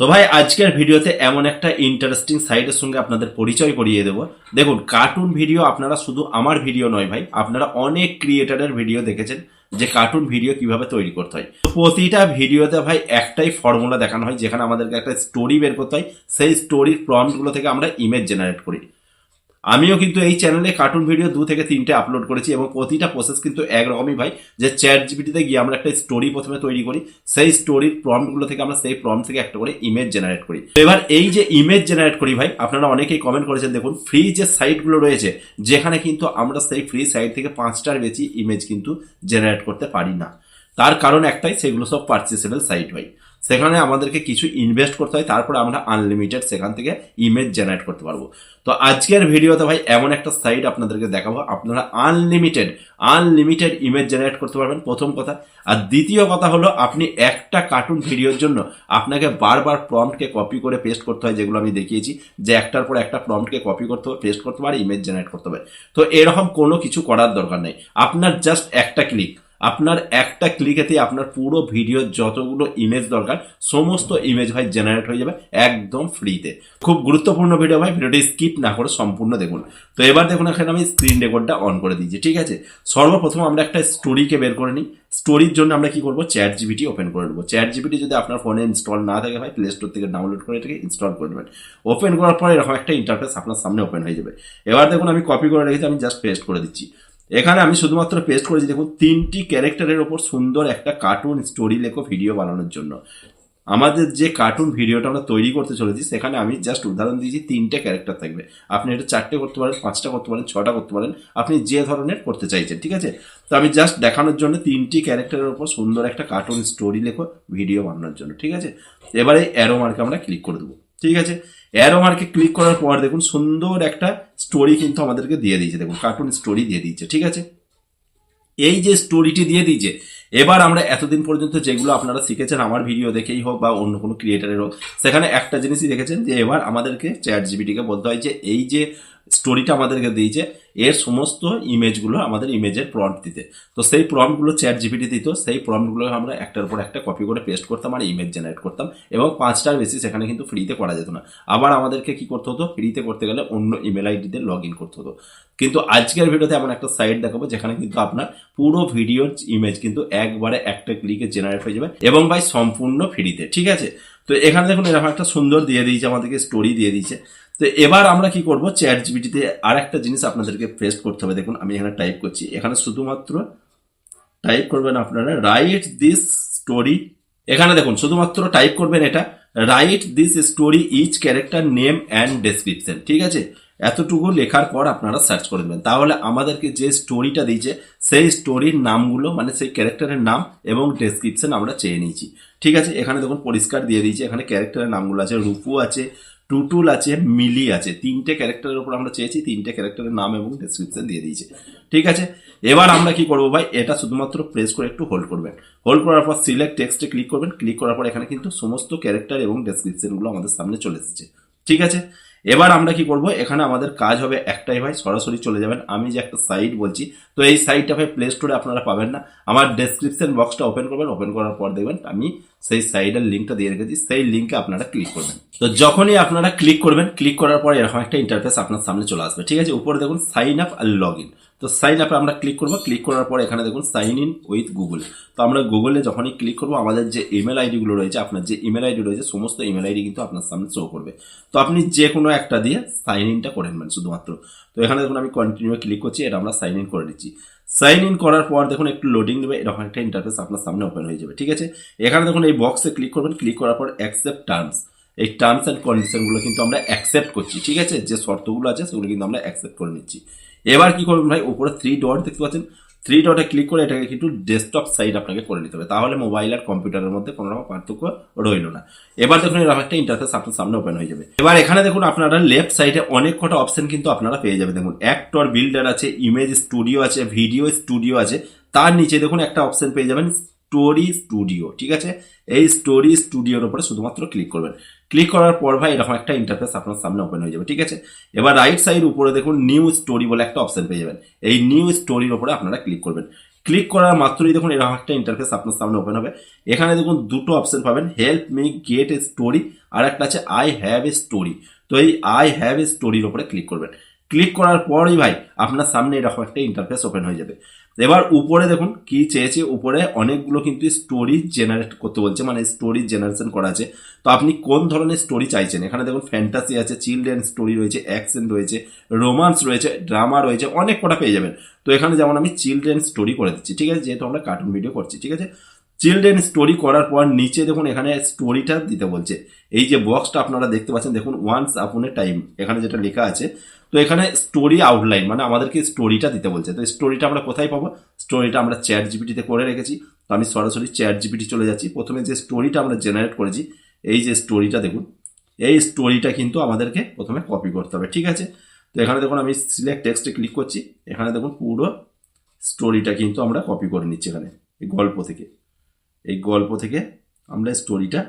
তো ভাই, আজকের ভিডিওতে এমন একটা ইন্টারেস্টিং সাইটের সঙ্গে আপনাদের পরিচয় করিয়ে দেবো। দেখুন কার্টুন ভিডিও আপনারা শুধু আমার ভিডিও নয় ভাই, আপনারা অনেক ক্রিয়েটারের ভিডিও দেখেছেন যে কার্টুন ভিডিও কীভাবে তৈরি করতে হয়। প্রতিটা ভিডিওতে ভাই একটাই ফর্মুলা দেখানো হয়, যেখানে আমাদেরকে একটা স্টোরি বের করতে হয়। সেই স্টোরির প্রম্পটগুলো থেকে আমরা ইমেজ জেনারেট করি। আমিও কিন্তু এই চ্যানেলে কার্টুন ভিডিও দু থেকে তিনটে আপলোড করেছি এবং প্রতিটা প্রসেস কিন্তু একরকমই ভাই। যে চ্যাট জিপিটিতে গিয়ে আমরা একটা স্টোরি প্রথমে তৈরি করি, সেই স্টোরির প্রম্পটগুলো থেকে আমরা সেই প্রম্পট থেকে একটা করে ইমেজ জেনারেট করি। এবার এই যে ইমেজ জেনারেট করি ভাই, আপনারা অনেকেই কমেন্ট করেছেন, দেখুন ফ্রি যে সাইটগুলো রয়েছে, যেখানে কিন্তু আমরা সেই ফ্রি সাইট থেকে পাঁচটার বেশি ইমেজ কিন্তু জেনারেট করতে পারি না। তার কারণ একটাই, সেগুলো সব পার্চেসেবল সাইট হয় সেখানে আমাদেরকে কিছু ইনভেস্ট করতে হয়, তারপরে আমরা আনলিমিটেড সেখান থেকে ইমেজ জেনারেট করতে পারব। তো আজকের ভিডিওতে ভাই এমন একটা সাইট আপনাদেরকে দেখাবো, আপনারা আনলিমিটেড আনলিমিটেড ইমেজ জেনারেট করতে পারবেন প্রথম কথা। আর দ্বিতীয় কথা হলো, আপনি একটা কার্টুন ভিডিওর জন্য আপনাকে বারবার প্রম্পটকে কপি করে পেস্ট করতে হয়, যেগুলো আমি দেখিয়েছি, যে একটার পর একটা প্রম্পটকে কপি করতে হবে পেস্ট করতে পারে ইমেজ জেনারেট করতে হবে। তো এরকম কোনো কিছু করার দরকার নেই। আপনার জাস্ট একটা ক্লিক আপনার একটা ক্লিকেতে আপনার পুরো ভিডিওর যতগুলো ইমেজ দরকার, সমস্ত ইমেজ ভাই জেনারেট হয়ে যাবে একদম ফ্রিতে খুব গুরুত্বপূর্ণ ভিডিও ভাই ভিডিওটি স্কিপ না করে সম্পূর্ণ দেখুন। তো এবার দেখুন এখানে আমি স্ক্রিন রেকর্ডটা অন করে দিয়েছি, ঠিক আছে? সর্বপ্রথম আমরা একটা স্টোরিকে বের করে নিই। স্টোরির জন্য আমরা কি করব? চ্যাট জিবিটি ওপেন করে নেব। চ্যাট জিবিটি যদি আপনার ফোনে ইনস্টল না থাকে ভাই প্লে স্টোর থেকে ডাউনলোড করে এটাকে ইনস্টল করে নেবেন। ওপেন করার পরে এরকম একটা ইন্টারফেস আপনার সামনে ওপেন হয়ে যাবে। এবার দেখুন আমি কপি করে রেখেছি, আমি জাস্ট পেস্ট করে দিচ্ছি। এখানে আমি শুধুমাত্র পেস্ট করেছি, দেখুন, তিনটি ক্যারেক্টারের ওপর সুন্দর একটা কার্টুন স্টোরি লেখো ভিডিও বানানোর জন্য। আমাদের যে কার্টুন ভিডিওটা আমরা তৈরি করতে চলেছি, সেখানে আমি জাস্ট উদাহরণ দিয়েছি, তিনটে ক্যারেক্টার থাকবে। আপনি এটা চারটে করতে পারেন, পাঁচটা করতে পারেন, ছটা করতে পারেন, আপনি যে ধরনের করতে চাইছেন, ঠিক আছে? তো আমি জাস্ট দেখানোর জন্য তিনটি ক্যারেক্টারের ওপর সুন্দর একটা কার্টুন স্টোরি লেখো ভিডিও বানানোর জন্য, ঠিক আছে? এবারে অ্যারো মার্কে আমরা ক্লিক করে দেবো। ঠিক আছে? অ্যারো মার্কে ক্লিক করার পর দেখুন সুন্দর একটা স্টোরি কিন্তু আমাদেরকে দিয়ে দিয়েছে। দেখুন কার্টুন স্টোরি দিয়ে দিয়েছে, ঠিক আছে? এই যে স্টোরিটি দিয়ে দিয়েছে, এবার আমরা এতদিন পর্যন্ত যেগুলো আপনারা শিখেছেন আমার ভিডিও দেখেই হোক বা অন্য কোনো ক্রিয়েটারের হোক, সেখানে একটা জিনিসই দেখেছেন যে এবার আমাদেরকে চ্যাট জিবিটিকে বলতে হয় যে এই যে স্টোরিটা আমাদেরকে দিয়েছে, এর সমস্ত ইমেজগুলো আমাদের ইমেজের প্রম্পট দিতে। তো সেই প্রম্পটগুলো চ্যাট জিপিটি দিত, সেই প্রম্পটগুলো আমরা একটার পর একটা কপি করে পেস্ট করতাম আর ইমেজ জেনারেট করতাম এবং পাঁচটার বেশি সেখানে কিন্তু ফ্রিতে করা যেত না। আবার আমাদেরকে কি করতে হতো? ফ্রিতে করতে গেলে অন্য ইমেল আইডিতে লগ ইন করতে হতো। কিন্তু আজকের ভিডিওতে এমন একটা সাইট দেখাবো, যেখানে কিন্তু আপনার পুরো ভিডিওর ইমেজ কিন্তু একবারে একটা ক্লিকে জেনারেট হয়ে যাবে এবং ভাই সম্পূর্ণ ফ্রিতে ঠিক আছে? তো এখানে দেখুন এরকম একটা সুন্দর দিয়ে দিয়েছে, আমাদেরকে স্টোরি দিয়ে দিয়েছে। তো এবার আমরা কি করব? চ্যাট জিবিটিতে আর একটা জিনিস আপনাদেরকে পেস্ট করতে হবে। দেখুন, আমি এখানে টাইপ করছি। এখানে শুধুমাত্র টাইপ করবেন আপনারা রাইট দিস স্টোরি এখানে দেখুন, শুধুমাত্র টাইপ করবেন এটা write this story each character name and description ঠিক আছে? এতটুকু লেখার পর আপনারা সার্চ করে দেবেন তাহলে আমাদেরকে যে স্টোরিটা দিয়েছে, সেই স্টোরির নামগুলো মানে সেই ক্যারেক্টারের নাম এবং ডেসক্রিপশন আমরা চেয়ে নিয়েছি। ঠিক আছে? এখানে দেখুন, পরিষ্কার দিয়ে দিয়েছি। এখানে ক্যারেক্টারের নামগুলো আছে রূপু আছে টুটুল আছে, মিলি আছে। তিনটে ক্যারেক্টারের উপর আমরা চেয়েছি, তিনটে ক্যারেক্টারের নাম এবং ডেসক্রিপশন দিয়ে দিয়েছে। ঠিক আছে? এবার আমরা কি করব ভাই? এটা শুধুমাত্র প্রেস করে একটু হোল্ড করবেন। হোল্ড করার পর সিলেক্ট টেক্সটে ক্লিক করবেন। ক্লিক করার পর এখানে কিন্তু সমস্ত ক্যারেক্টার এবং ডেসক্রিপশনগুলো আমাদের সামনে চলে এসেছে। ঠিক আছে? এবার আমরা কি করব? এখানে আমাদের কাজ হবে একটাই ভাই, সরাসরি চলে যাবেন। আমি যে একটা সাইট বলছি, তো এই সাইটটা ভাই প্লে স্টোরে আপনারা পাবেন না। আমার ডেসক্রিপশন বক্সটা ওপেন করবেন ওপেন করার পর দেখবেন আমি সেই সাইটের লিঙ্কটা দিয়ে রেখেছি। সেই লিঙ্কে আপনারা ক্লিক করবেন। তো যখনই আপনারা ক্লিক করবেন ক্লিক করার পর এরকম একটা ইন্টারফেস আপনার সামনে চলে আসবে। ঠিক আছে? উপরে দেখুন সাইন আপ আর লগ ইন তো সাইন আপে আমরা ক্লিক করব। ক্লিক করার পর এখানে দেখুন সাইন ইন উইথ গুগল তো আমরা গুগলে যখনই ক্লিক করব, আমাদের যে ইমেল আইডিগুলো রয়েছে, আপনার যে ইমেল আইডি রয়েছে, সমস্ত ইমেল আইডি কিন্তু আপনার সামনে শো করবে। তো আপনি যে কোনো একটা দিয়ে সাইন ইনটা করে নেবেন শুধুমাত্র। তো এখানে দেখুন আমি কন্টিনিউ ক্লিক করছি, এটা আমরা সাইন ইন করে দিচ্ছি। সাইন ইন করার পর দেখুন একটু লোডিং দেবে, এরকম একটা ইন্টারফেস আপনার সামনে ওপেন হয়ে যাবে, ঠিক আছে? এখানে দেখুন এই বক্সে ক্লিক করবেন। ক্লিক করার পর অ্যাকসেপ্ট টার্মস এই টার্মস অ্যান্ড কন্ডিশনগুলো কিন্তু আমরা অ্যাকসেপ্ট করছি, ঠিক আছে? যে শর্তগুলো আছে, সেগুলো কিন্তু আমরা অ্যাকসেপ্ট করে নিচ্ছি। এবার কি করবেন ভাই? উপরে থ্রি ডট দেখতে পাচ্ছেন? থ্রি ডটে ক্লিক করে এটাকে কিন্তু ডেস্কটপ সাইড আপনাকে করে নিতে হবে। তাহলে মোবাইল আর কম্পিউটারের মধ্যে কোনো রকম পার্থক্য রইল না। এবার দেখুন, এরকম একটা ইন্টারফেস আপনার সামনে ওপেন হয়ে যাবে। এবার এখানে দেখুন, আপনারা লেফট সাইডে অনেক কটা অপশন কিন্তু আপনারা পেয়ে যাবেন। দেখুন অ্যাক্টর বিল্ডার আছে ইমেজ স্টুডিও আছে ভিডিও স্টুডিও আছে। তার নিচে দেখুন, একটা অপশন পেয়ে যাবেন স্টোরি স্টুডিও ঠিক আছে? এই স্টোরি স্টুডিওর উপরে শুধুমাত্র ক্লিক করবেন। ক্লিক করার পর ভাই এরকম একটা ইন্টারফেস আপনার সামনে ওপেন হয়ে যাবে, ঠিক আছে? এবার রাইট সাইড উপরে দেখুন নিউ স্টোরি বলে একটা অপশন পেয়ে যাবেন। এই নিউ স্টোরির উপরে আপনারা ক্লিক করবেন। ক্লিক করার মাত্রই দেখুন এরকম একটা ইন্টারফেস আপনার সামনে ওপেন হবে। এখানে দেখুন দুটো অপশন পাবেন help me get a story আর একটা আছে আই হ্যাভ এ স্টোরি তো এই আই হ্যাভ এ স্টোরির উপরে ক্লিক করবেন। ক্লিক করার পরই ভাই আপনার সামনে এরকম একটা ইন্টারফেস ওপেন হয়ে যাবে। এবার উপরে দেখুন কি চেয়েছে, উপরে অনেকগুলো কিন্তু স্টোরি জেনারেট করতে বলছে মানে স্টোরি জেনারেশন করা আছে। তো আপনি কোন ধরনের স্টোরি চাইছেন? এখানে দেখুন ফ্যান্টাসি আছে চিলড্রেন স্টোরি রয়েছে অ্যাকশন রয়েছে রোমান্স রয়েছে ড্রামা রয়েছে, অনেক কটা পেয়ে যাবেন। তো এখানে যেমন আমি চিলড্রেন স্টোরি করে দিচ্ছি, ঠিক আছে? যেহেতু আমরা কার্টুন ভিডিও করছি, ঠিক আছে? চিলড্রেন স্টোরি করার পর নিচে দেখুন এখানে স্টোরিটা দিতে বলছে। এই যে বক্সটা আপনারা দেখতে পাচ্ছেন, দেখুন ওয়ান্স আপন এ টাইম এখানে যেটা লেখা আছে। তো এখানে স্টোরি আউটলাইন মানে আমাদেরকে স্টোরিটা দিতে বলছে। তো স্টোরিটা আমরা কোথায় পাবো? স্টোরিটা আমরা চ্যাট জিপিটিতে করে রেখেছি। তো আমি সরাসরি চ্যাট জিপিটি চলে যাচ্ছি। প্রথমে যে স্টোরিটা আমরা জেনারেট করেছি, এই যে স্টোরিটা দেখুন। এই স্টোরিটা কিন্তু আমাদেরকে প্রথমে কপি করতে হবে, ঠিক আছে? তো এখানে দেখুন, আমি সিলেক্ট টেক্সটে ক্লিক করছি। এখানে দেখুন, পুরো স্টোরিটা কিন্তু আমরা কপি করে নিচ্ছি এখানে, এই গল্প থেকে। এই গল্প থেকে আমরা স্টোরিটা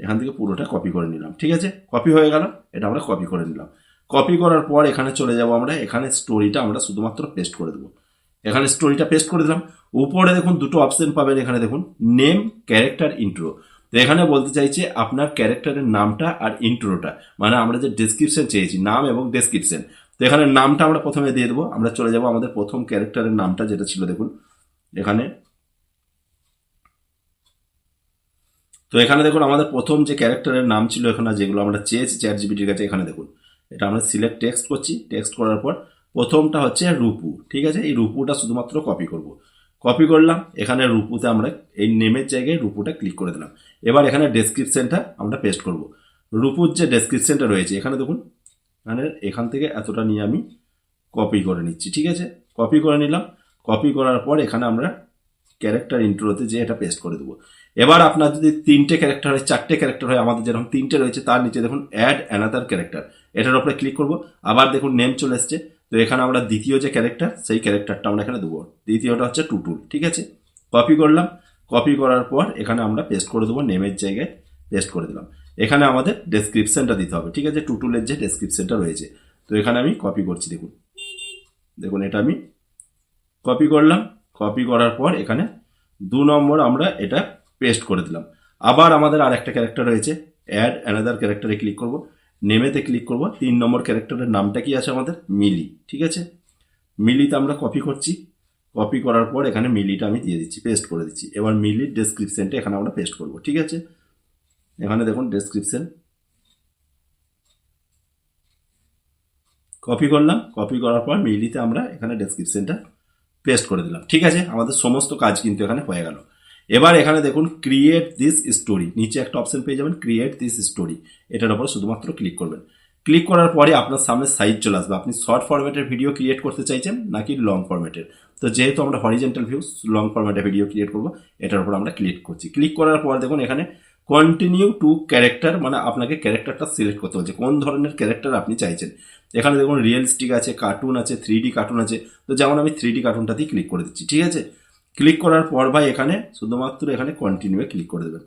এখান থেকে পুরোটা কপি করে নিলাম, ঠিক আছে? কপি হয়ে গেল, এটা আমরা কপি করে নিলাম। কপি করার পর এখানে চলে যাব আমরা, এখানে স্টোরিটা আমরা শুধুমাত্র পেস্ট করে দেবো। এখানে স্টোরিটা পেস্ট করে দিলাম, উপরে দেখুন দুটো অপশন পাবেন এখানে দেখুন নেম ক্যারেক্টার ইন্ট্রো তো এখানে বলতে চাইছে আপনার ক্যারেক্টারের নামটা আর ইন্ট্রোটা মানে আমরা যে ডেসক্রিপশন চেয়েছি, নাম এবং ডেসক্রিপশন তো এখানে নামটা আমরা প্রথমে দিয়ে দেবো, আমরা চলে যাব আমাদের প্রথম ক্যারেক্টারের নামটা যেটা ছিল দেখুন, এখানে তো এখানে দেখুন আমাদের প্রথম যে ক্যারেক্টারের নাম ছিল এখানে যেগুলো আমরা চেয়েছি চ্যাট জিবিটির কাছে, এখানে দেখুন। এটা আমরা সিলেক্ট টেক্সট করছি। টেক্সট করার পর প্রথমটা হচ্ছে রূপু, ঠিক আছে? এই রূপুটা শুধুমাত্র কপি করব। কপি করলাম, এখানে রূপুতে আমরা এই নেমের জায়গায় রূপুটা ক্লিক করে দিলাম। এবার এখানে ডেসক্রিপশনটা আমরা পেস্ট করব। রূপুর যে ডেসক্রিপশনটা রয়েছে, এখানে দেখুন মানে এখান থেকে এতটা নিয়ে আমি কপি করে নিচ্ছি, ঠিক আছে? কপি করে নিলাম। কপি করার পর এখানে আমরা ক্যারেক্টার ইন্ট্রোতে যে এটা পেস্ট করে দেবো। এবার আপনার যদি তিনটে ক্যারেক্টার হয়, চারটে ক্যারেক্টার হয়, আমাদের যেরকম তিনটে রয়েছে, তার নিচে দেখুন অ্যাড অ্যানাদার ক্যারেক্টার এটার উপরে ক্লিক করব। আবার দেখুন নেম চলে এসছে। তো এখানে আমরা দ্বিতীয় যে ক্যারেক্টার সেই ক্যারেক্টারটা আমরা এখানে দেবো। দ্বিতীয়টা হচ্ছে টুটুল ঠিক আছে? কপি করলাম। কপি করার পর এখানে আমরা পেস্ট করে দেবো নেমের জায়গায় পেস্ট করে দিলাম। এখানে আমাদের ডেসক্রিপশনটা দিতে হবে, ঠিক আছে? টুটুলের যে ডেসক্রিপশনটা রয়েছে। তো এখানে আমি কপি করছি, দেখুন। দেখুন, এটা আমি কপি করলাম। কপি করার পর এখানে দু নম্বর আমরা এটা পেস্ট করে দিলাম। আবার আমাদের আর একটা ক্যারেক্টার রয়েছে। অ্যাড অ্যানাদার ক্যারেক্টারে ক্লিক করব। নেমেতে ক্লিক করব। তিন নম্বর ক্যারেক্টারের নামটা কি আছে আমাদের? মিলি। ঠিক আছে? মিলিতে আমরা কপি করছি। কপি করার পর এখানে মিলিটা আমি দিয়ে দিচ্ছি পেস্ট করে দিচ্ছি। এবার মিলির ডেসক্রিপশনটা এখানে আমরা পেস্ট করব। ঠিক আছে? এখানে দেখুন ডেসক্রিপশন কপি করলাম। কপি করার পর মিলিতে আমরা এখানে ডেসক্রিপশনটা পেস্ট করে দিলাম। ঠিক আছে? আমাদের সমস্ত কাজ কিন্তু এখানে হয়ে গেল। এবার এখানে দেখুন ক্রিয়েট দিস স্টোরি নিচে একটা অপশন পেয়ে যাবেন ক্রিয়েট দিস স্টোরি এটার উপর শুধুমাত্র ক্লিক করবেন। ক্লিক করার পরে আপনার সামনে সাইজ চলে আসবে। আপনি শর্ট ফরম্যাটের ভিডিও ক্রিয়েট করতে চাইছেন নাকি লং ফরম্যাটের তো যেহেতু আমরা হরিজেন্টাল ভিউ লং ফরম্যাটের ভিডিও ক্রিয়েট করব, এটার উপর আমরা ক্লিক করছি। ক্লিক করার পর দেখুন, এখানে কন্টিনিউ টু ক্যারেক্টার মানে আপনাকে ক্যারেক্টারটা সিলেক্ট করতে হচ্ছে। কোন ধরনের ক্যারেক্টার আপনি চাইছেন? এখানে দেখুন রিয়েলিস্টিক আছে কার্টুন আছে থ্রি কার্টুন আছে। তো যেমন আমি থ্রি ডি কার্টুনটাতেই ক্লিক করে দিচ্ছি, ঠিক আছে? ক্লিক করার পর ভাই এখানে শুধুমাত্র এখানে কন্টিনিউয়ে ক্লিক করে দেবেন।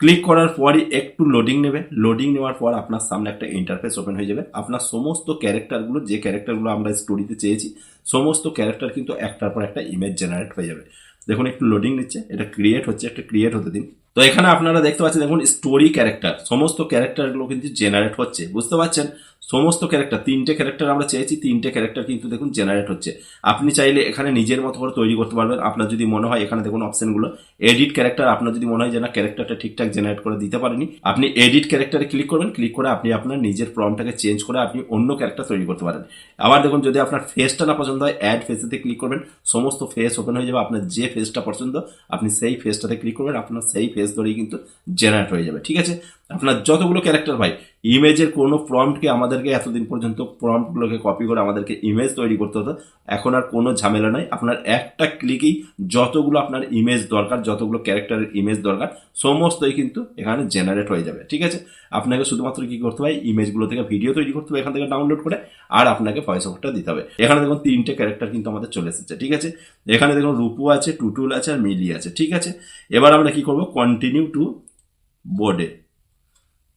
ক্লিক করার পরই একটু লোডিং নেবে। লোডিং নেওয়ার পর আপনার সামনে একটা ইন্টারফেস ওপেন হয়ে যাবে। আপনার সমস্ত ক্যারেক্টারগুলো যে ক্যারেক্টারগুলো আমরা স্টোরিতে চেয়েছি, সমস্ত ক্যারেক্টার কিন্তু একটার পর একটা ইমেজ জেনারেট হয়ে যাবে। দেখুন একটু লোডিং নিচ্ছে। এটা ক্রিয়েট হচ্ছে, একটা ক্রিয়েট হতে দিন। তো এখানে আপনারা দেখতে পাচ্ছেন, দেখুন স্টোরি ক্যারেক্টার সমস্ত ক্যারেক্টারগুলো কিন্তু জেনারেট হচ্ছে। বুঝতে পারছেন? সমস্ত ক্যারেক্টার তিনটে ক্যারেক্টার আমরা চেয়েছি তিনটে ক্যারেক্টার কিন্তু দেখুন জেনারেট হচ্ছে। আপনি চাইলে এখানে নিজের মতো করে তৈরি করতে পারবেন। আপনার যদি মনে হয় এখানে দেখুন অপশনগুলো এডিট ক্যারেক্টার আপনার যদি মনে হয় যে না ক্যারেক্টারটা ঠিকঠাক জেনারেট করে দিতে পারেনি, আপনি এডিট ক্যারেক্টারে ক্লিক করবেন ক্লিক করে আপনি আপনার নিজের ফর্মটাকে চেঞ্জ করে আপনি অন্য ক্যারেক্টার তৈরি করতে পারেন। আবার দেখুন যদি আপনার ফেসটা না পছন্দ হয় অ্যাড ফেসেতে ক্লিক করবেন, সমস্ত ফেস ওপেন হয়ে যাবে, আপনার যে ফেসটা পছন্দ, আপনি সেই ফেসটাতে ক্লিক করবেন, আপনার সেই ফেস ধরেই কিন্তু জেনারেট হয়ে যাবে, ঠিক আছে? আপনার যতগুলো ক্যারেক্টার ভাই ইমেজের কোনো প্রম্পটকে আমাদেরকে এতদিন পর্যন্ত প্রম্পটগুলোকে কপি করে আমাদেরকে ইমেজ তৈরি করতে হতো, এখন আর কোনো ঝামেলা নয় আপনার একটা ক্লিকেই যতগুলো আপনার ইমেজ দরকার, যতগুলো ক্যারেক্টারের ইমেজ দরকার, সমস্তই কিন্তু এখানে জেনারেট হয়ে যাবে, ঠিক আছে? আপনাকে শুধুমাত্র কি করতে হবে? ইমেজগুলো থেকে ভিডিও তৈরি করতে হবে, এখান থেকে ডাউনলোড করে, আর আপনাকে ভয়েস ওভারটা দিতে হবে। এখানে দেখুন তিনটে ক্যারেক্টার কিন্তু আমাদের চলে এসেছে, ঠিক আছে? এখানে দেখুন রূপু আছে, টুটুল আছে, আর মিলি আছে, ঠিক আছে? এবার আমরা কি করব? কন্টিনিউ টু বোর্ডে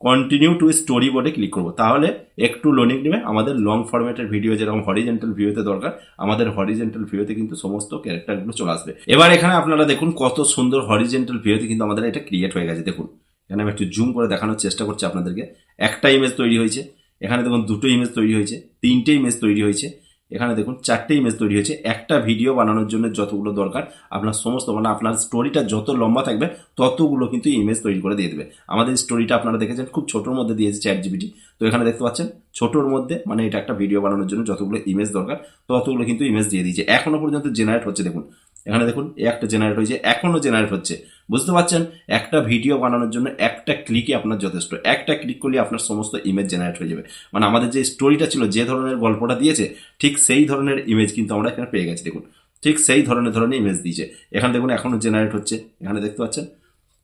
কন্টিনিউ টু স্টোরি বোর্ডে ক্লিক করব। তাহলে একটু লোডিং নেবে। আমাদের লং ফরম্যাটের ভিডিও যেরকম হরিজেন্টাল ভিউতে দরকার, আমাদের হরিজেন্টাল ভিউতে কিন্তু সমস্ত ক্যারেক্টারগুলো চলে আসবে। এবার এখানে আপনারা দেখুন কত সুন্দর হরিজেন্টাল ভিউতে কিন্তু আমাদের এটা ক্রিয়েট হয়ে গেছে। দেখুন, এখানে আমি একটু জুম করে দেখানোর চেষ্টা করছি আপনাদেরকে। একটা ইমেজ তৈরি হয়েছে। এখানে দেখুন দুটো ইমেজ তৈরি হয়েছে, তিনটে ইমেজ তৈরি হয়েছে। এখানে দেখুন চারটে ইমেজ তৈরি হয়েছে। একটা ভিডিও বানানোর জন্য যতগুলো দরকার, আপনার সমস্ত মানে আপনার স্টোরিটা যত লম্বা থাকবে, ততগুলো কিন্তু ইমেজ তৈরি করে দিয়ে দেবে। আমাদের স্টোরিটা আপনারা দেখেছেন, খুব ছোটোর মধ্যে দিয়েছে চ্যাট জিবিটি তো এখানে দেখতে পাচ্ছেন, ছোটোর মধ্যে মানে এটা একটা ভিডিও বানানোর জন্য যতগুলো ইমেজ দরকার, ততগুলো কিন্তু ইমেজ দিয়ে দিয়েছে। এখনও পর্যন্ত জেনারেট হচ্ছে, দেখুন। এখানে দেখুন, একটা জেনারেট হয়েছে এখনও জেনারেট হচ্ছে। বুঝতে পারছেন? একটা ভিডিও বানানোর জন্য একটা ক্লিকই আপনার যথেষ্ট। একটা ক্লিক করলে আপনার সমস্ত ইমেজ জেনারেট হয়ে যাবে। মানে আমাদের যে স্টোরিটা ছিল, যে ধরনের গল্পটা দিয়েছে, ঠিক সেই ধরনের ইমেজ কিন্তু আমরা এখানে পেয়ে গেছি, দেখুন। ঠিক সেই ধরনের ধরনের ইমেজ দিয়েছে। এখানে দেখুন এখনও জেনারেট হচ্ছে। এখানে দেখতে পাচ্ছেন?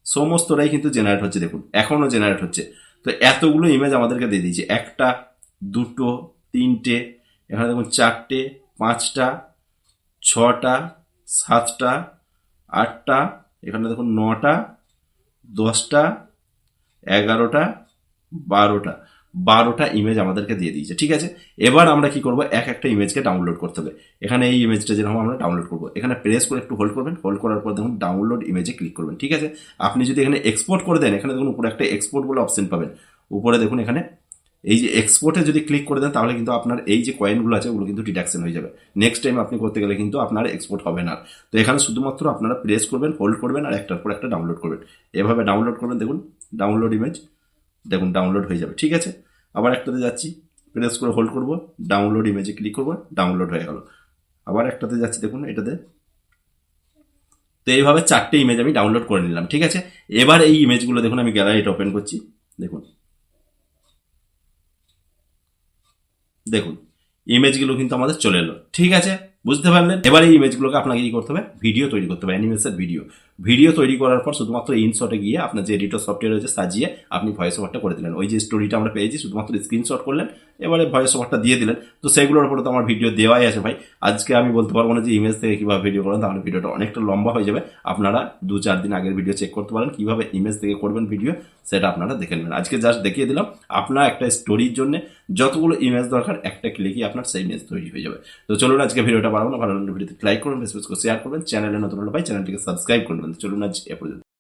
সমস্তটাই কিন্তু জেনারেট হচ্ছে, দেখুন। এখনও জেনারেট হচ্ছে। তো এতগুলো ইমেজ আমাদেরকে দিয়ে দিয়েছে। একটা, দুটো, তিনটে, এখানে দেখুন, চারটে, পাঁচটা, ছটা, সাতটা, আটটা এখানে দেখুন নটা, দশটা, এগারোটা, বারোটা। বারোটা ইমেজ আমাদেরকে দিয়ে দিয়েছে, ঠিক আছে? এবার আমরা কি করব? এক একটা ইমেজকে ডাউনলোড করতে হবে। এখানে এই ইমেজটা যেরকম আমরা ডাউনলোড করব। এখানে প্রেস করে একটু হোল্ড করবেন। হোল্ড করার পর দেখুন ডাউনলোড ইমেজে ক্লিক করবেন, ঠিক আছে? আপনি যদি এখানে এক্সপোর্ট করে দেন, এখানে দেখুন উপরে একটা এক্সপোর্ট বলে অপশন পাবেন। উপরে দেখুন এখানে এই যে এক্সপোর্টে যদি ক্লিক করে দেন, তাহলে কিন্তু আপনার এই যে কয়েনগুলো আছে, ওগুলো কিন্তু ডিডাকশন হয়ে যাবে। নেক্সট টাইম আপনি করতে গেলে কিন্তু আপনার এক্সপোর্ট হবে না। তো এখানে শুধুমাত্র আপনারা প্রেস করবেন হোল্ড করবেন আর একটার পর একটা ডাউনলোড করবেন। এভাবে ডাউনলোড করবেন, দেখুন ডাউনলোড ইমেজ দেখুন ডাউনলোড হয়ে যাবে, ঠিক আছে? আবার একটাতে যাচ্ছি প্রেস করে হোল্ড করব ডাউনলোড ইমেজে ক্লিক করব ডাউনলোড হয়ে গেল। আবার একটাতে যাচ্ছি, দেখুন, এটাতে। তো এইভাবে চারটে ইমেজ আমি ডাউনলোড করে নিলাম, ঠিক আছে? এবার এই ইমেজগুলো দেখুন, আমি গ্যালারিটা ওপেন করছি, দেখুন। দেখুন ইমেজগুলো কিন্তু আমাদের চলে এলো। ঠিক আছে? বুঝতে পারলেন? এবার এই ইমেজগুলোকে আপনাকে কি করতে হবে? ভিডিও তৈরি করতে হবে অ্যানিমেশন ভিডিও ভিডিও তৈরি করার পর শুধুমাত্র ইনশটে গিয়ে আপনার যে এডিটর সফটওয়্যার রয়েছে সাজিয়ে আপনি ভয়েস ওভারটা করে দিলেন। ওই যে স্টোরিটা আমরা পেয়েছি, শুধুমাত্র স্ক্রিনশট করলেন, এবারে ভয়েস ওভারটা দিয়ে দিলেন। তো সেগুলোর উপরে তো আমার ভিডিও দেওয়াই আছে ভাই। আজকে আমি বলতে পারব না যে ইমেজ থেকে কীভাবে ভিডিও করেন, তাহলে ভিডিওটা অনেকটা লম্বা হয়ে যাবে। আপনারা দু চার দিন আগের ভিডিও চেক করতে পারেন, কীভাবে ইমেজ থেকে করবেন ভিডিও সেটা আপনারা দেখে নেবেন। আজকে জাস্ট দেখিয়ে দিলাম, আপনার একটা স্টোরির জন্য যতগুলো ইমেজ দরকার, একটা ক্লিকই আপনার সেই ইমেজ তৈরি হয়ে যাবে। তো চলুন আজকে ভিডিওটা বাড়াবো না, ভালো ভিডিওতে লাইক করবেন ফেসবুক শেয়ার করবেন। চ্যানেলে নতুন হলে ভাই, চ্যানেলটিকে সাবস্ক্রাইব করবেন তো চলুন আজ এ পর্যন্ত